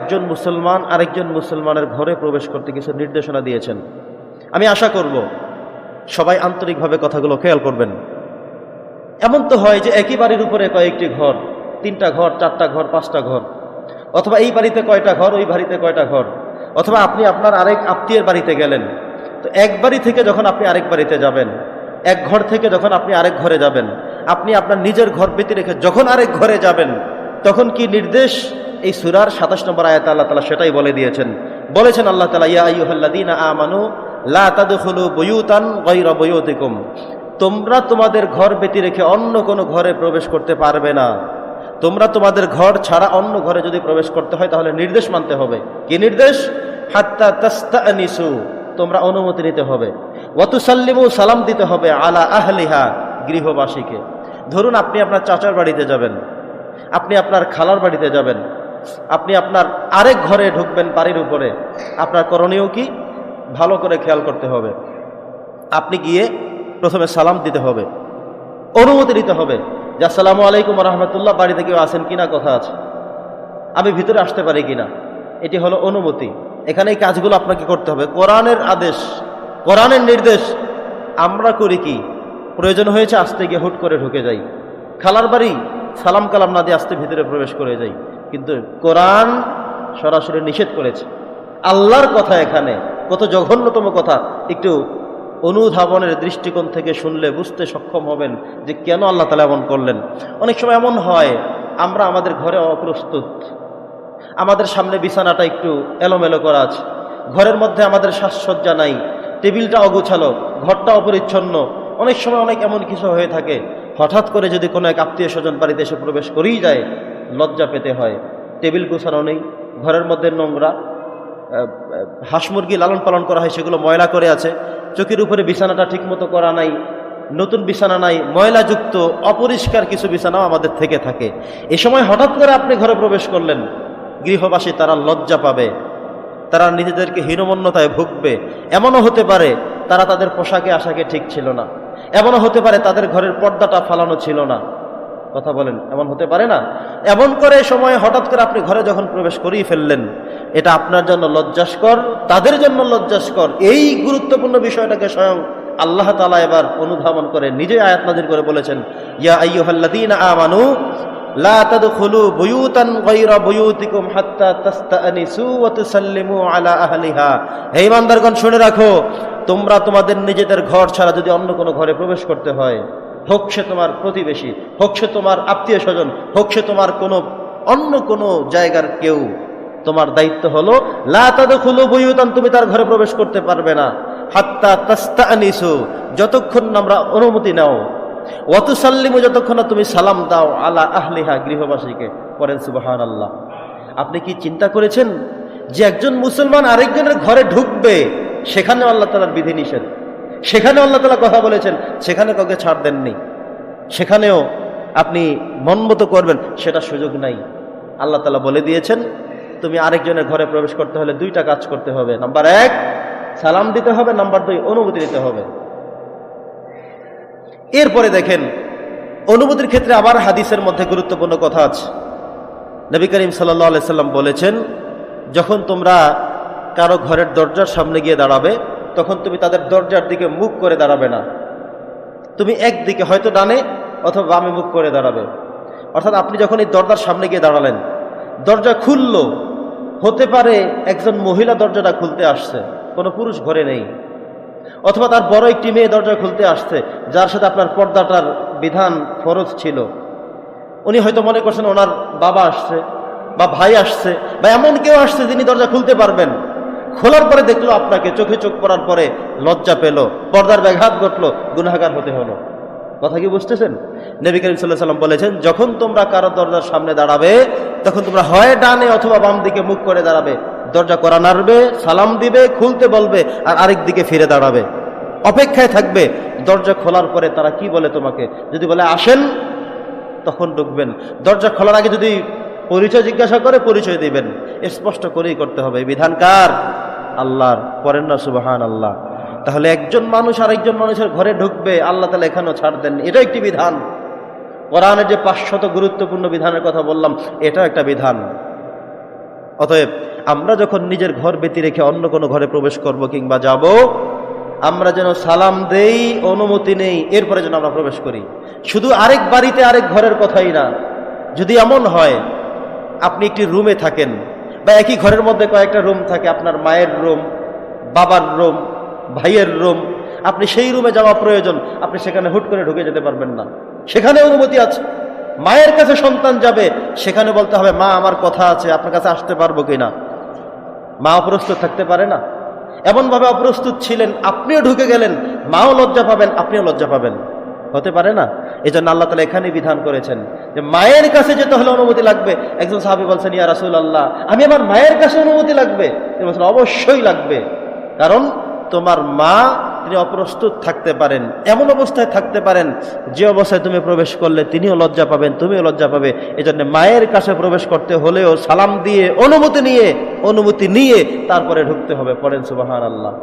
একজন মুসলমান আরেকজন মুসলমানের ঘরে প্রবেশ করতে কিছু নির্দেশনা দিয়েছেন। আমি আশা করব সবাই আন্তরিকভাবে কথাগুলো খেয়াল করবেন। এমন তো হয় যে একই বাড়ির উপরে কয়েকটি ঘর, তিনটা ঘর, চারটা ঘর, পাঁচটা ঘর, অথবা এই বাড়িতে কয়টা ঘর, ওই বাড়িতে কয়টা ঘর, অথবা আপনি আপনার আরেক আত্মীয়ের বাড়িতে গেলেন, তো এক বাড়ি থেকে যখন আপনি আরেক বাড়িতে যাবেন, এক ঘর থেকে যখন আপনি আরেক ঘরে যাবেন, আপনি আপনার নিজের ঘর বেঁধে রেখে যখন আরেক ঘরে যাবেন, তখন কি নির্দেশ এই সুরার সাতাশ নম্বর আয়াত আল্লাহ তালা সেটাই বলে দিয়েছেন। বলেছেন আল্লাহ তালা ইয়া আইয়ুহাল্লাযীনা আমানু, লা তাদখুলু বুয়ুতান গায়রা বুয়ুতিকুম। তোমরা তোমাদের ঘর বেঁধে রেখে অন্য কোনো ঘরে প্রবেশ করতে পারবে না। তোমরা তোমাদের ঘর ছাড়া অন্য ঘরে যদি প্রবেশ করতে হয়, তাহলে নির্দেশ মানতে হবে। কি নির্দেশ? হাত্তা তাস্তা নিসু তোমরা অনুমতি নিতে হবে। ওয়াতুসাল্লিমু, সালাম দিতে হবে আলা আহলিহা গৃহবাসীকে। ধরুন আপনি আপনার চাচার বাড়িতে যাবেন। আপনি আপনার খালার বাড়িতে যাবেন। আপনি আপনার আরেক ঘরে ঢুকবেন বাড়ির উপরে। আপনার করণীয় কি? ভালো করে খেয়াল করতে হবে। আপনি গিয়ে প্রথমে সালাম দিতে হবে। অনুমতি দিতে হবে যে, আসসালামু আলাইকুম রহমতুল্লাহ, বাড়িতে কেউ আসেন কিনা? কথা আছে। আমি ভিতরে আসতে পারি কিনা? এটি হলো অনুমতি। এখানে এই কাজগুলো আপনাকে করতে হবে। কোরআনের আদেশ, কোরআনের নির্দেশ আমরা করি কি? প্রয়োজন হয়েছে আসতে গিয়ে হুট করে ঢুকে যাই। খালার বাড়ি সালাম কালাম না দিয়ে আসতে ভিতরে প্রবেশ করে যাই। কিন্তু কোরআন সরাসরি নিষেধ করেছে। আল্লাহর কথা এখানে, কত জঘন্যতম কথা, একটু অনুধাবনের দৃষ্টিকোণ থেকে শুনলে বুঝতে সক্ষম হবেন যে কেন আল্লাহ তালা এমন করলেন। অনেক সময় এমন হয়, আমরা আমাদের ঘরে অপ্রস্তুত, আমাদের সামনে বিছানাটা একটু এলোমেলো করা আছে, ঘরের মধ্যে আমাদের সাজসজ্জা নাই, টেবিলটা অগোছালো, ঘরটা অপরিচ্ছন্ন, অনেক সময় অনেক এমন কিছু হয়ে থাকে, হঠাৎ করে যদি কোনো এক আত্মীয় স্বজন বাড়িতে এসে প্রবেশ করেই যায় লজ্জা পেতে হয়। টেবিল গোছানো নেই, ঘরের মধ্যে নোংরা হাঁস মুরগি লালন পালন করা হয়, সেগুলো ময়লা করে আছে। চোখের উপরে বিছানাটা ঠিকমতো করা নাই, নতুন বিছানা নাই, ময়লাযুক্ত, অপরিষ্কার কিছু বিছানাও আমাদের থেকে থাকে। এ সময় হঠাৎ করে আপনি ঘরে প্রবেশ করলেন, গৃহবাসী তারা লজ্জা পাবে, তারা নিজেদেরকে হীনমন্যতায় ভুগবে। এমনও হতে পারে, তারা তাদের পোশাকে আশাকে ঠিক ছিল না। এমনও হতে পারে, তাদের ঘরের পর্দাটা ফালানো ছিল না। কথা বলেন, এমন হতে পারে না। এমন করে সময় হঠাৎ করে আপনি ঘরে যখন প্রবেশ করিয়ে ফেললেন, এটা আপনার জন্য লজ্জাস্কর, তাদের জন্য লজ্জাস্কর। এই গুরুত্বপূর্ণ বিষয়টাকে স্বয়ং আল্লাহ তালা এবার অনুধাবন করে নিজে আয়াত নাজির করে বলেছেন, ইয়া আইয়ুহাল্লাযীনা আমানু, লা তাদখুলু আলা শুনে রাখো, তোমরা তোমাদের নিজেদের ঘর ছাড়া যদি অন্য কোনো ঘরে প্রবেশ করতে হয় হোক সে তোমার প্রতিবেশী, হোক সে তোমার আত্মীয় স্বজন, হোক সে তোমার কোনো, অন্য কোনো জায়গার কেউ। তোমার দায়িত্ব হলো, লা তাদখুলু বুয়ুতান, তুমি তার ঘরে প্রবেশ করতে পারবে না। হাত্তা তাস্তানিসু যতক্ষণ আমরা অনুমতি নাও। ওয়াতুসাল্লিমু যতক্ষণ তুমি সালাম দাও আলা আহলিহা, গৃহবাসীকে। করেন সুবাহান আল্লাহ আপনি কি চিন্তা করেছেন যে একজন মুসলমান আরেকজনের ঘরে ঢুকবে? সেখানে আল্লাহ তালার বিধি নিষেধ সেখানে আল্লাহ তালা কথা বলেছেন, সেখানে কাউকে ছাড় দেননি। সেখানেও আপনি মনমতো করবেন, সেটা সুযোগ নাই। আল্লাহ তালা বলে দিয়েছেন, তুমি আরেকজনের ঘরে প্রবেশ করতে হলে দুইটা কাজ করতে হবে। নাম্বার এক, সালাম দিতে হবে, নাম্বার দুই, অনুমতি দিতে হবে। এরপরে দেখেন, অনুমতির ক্ষেত্রে আবার হাদিসের মধ্যে গুরুত্বপূর্ণ কথা আছে। নবী করিম সাল্লাহ সাল্লাম বলেছেন, যখন তোমরা কারও ঘরের দরজার সামনে গিয়ে দাঁড়াবে তখন তুমি তাদের দরজার দিকে মুখ করে দাঁড়াবে না। তুমি একদিকে হয়তো ডানে অথবা বামে মুখ করে দাঁড়াবে। অর্থাৎ আপনি যখন এই দরজার সামনে গিয়ে দাঁড়ালেন, দরজা খুলল, হতে পারে একজন মহিলা দরজাটা খুলতে আসছে, কোনো পুরুষ ঘরে নেই, অথবা তার বড় একটি মেয়ে দরজা খুলতে আসছে, যার সাথে আপনার পর্দাটার বিধান ফরজ ছিল। উনি হয়তো মনে করছেন ওনার বাবা আসছে বা ভাই আসছে বা এমন কেউ আসছে যিনি দরজা খুলতে পারবেন। খোলার পরে দেখল আপনাকে, চোখে চোখ পড়ার পরে লজ্জা পেল, পর্দার ব্যাঘাত ঘটলো গুনাগার হতে হলো। কথা কি বুঝতেছেন? নবী করিম সাল্লাহ সাল্লাম বলেছেন, যখন তোমরা কারও দরজার সামনে দাঁড়াবে, তখন তোমরা হয় ডানে অথবা বাম দিকে মুখ করে দাঁড়াবে। দরজা করা নাড়বে, সালাম দিবে, খুলতে বলবে, আর আরেক দিকে ফিরে দাঁড়াবে। অপেক্ষায় থাকবে, দরজা খোলার পরে তারা কি বলে তোমাকে? যদি বলে, আসেন, তখন ঢুকবেন। দরজা খোলার আগে যদি পরিচয় জিজ্ঞাসা করে, পরিচয় দিবেন। স্পষ্ট করেই করতে হবে। বিধান কার? আল্লাহর, করেন না সুবাহান আল্লাহ তাহলে একজন মানুষ আর একজন মানুষের ঘরে ঢুকবে, আল্লাহ তালা এখানেও ছাড় দেন এটা একটি বিধান। কোরআনের যে পাঁচশত গুরুত্বপূর্ণ বিধানের কথা বললাম, এটাও একটা বিধান। অতএব আমরা যখন নিজের ঘর ব্যতি রেখে অন্য কোনো ঘরে প্রবেশ করব কিংবা যাব, আমরা যেন সালাম দেই, অনুমতি নেই, এরপরে যেন আমরা প্রবেশ করি। শুধু আরেক বাড়িতে আরেক ঘরের কথাই না। যদি এমন হয়, আপনি একটি রুমে থাকেন বা একই ঘরের মধ্যে কয়েকটা রুম থাকে, আপনার মায়ের রুম বাবার রুম ভাইয়ের রুম আপনি সেই রুমে যাওয়া প্রয়োজন, আপনি সেখানে হুট করে ঢুকে যেতে পারবেন না। সেখানে অনুমতি আছে। মায়ের কাছে সন্তান যাবে, সেখানে বলতে হবে, মা, আমার কথা আছে, আপনার কাছে আসতে পারব কিনা? মা অপ্রস্তুত থাকতে পারে না। এমনভাবে অপ্রস্তুত ছিলেন, আপনিও ঢুকে গেলেন, মাও লজ্জা পাবেন, আপনিও লজ্জা পাবেন। হতে পারে না? এই জন্য আল্লাহ তালা এখানে বিধান করেছেন যে মায়ের কাছে যেতে হলে অনুমতি লাগবে। একজন সাহাবি বলছেন, ইয়া রাসুল আল্লাহ আমি আমার মায়ের কাছে অনুমতি লাগবে? তিনি বলছেন, অবশ্যই লাগবে। কারণ তোমার মা তিনি অপ্রস্তুত থাকতে পারেন, এমন অবস্থায় থাকতে পারেন, যে অবস্থায় তুমি প্রবেশ করলে তিনিও লজ্জা পাবেন, তুমিও লজ্জা পাবে। এই জন্য মায়ের কাছে প্রবেশ করতে হলেও সালাম দিয়ে, অনুমতি নিয়ে অনুমতি নিয়ে তারপরে ঢুকতে হবে, পড়েন সুবাহান আল্লাহ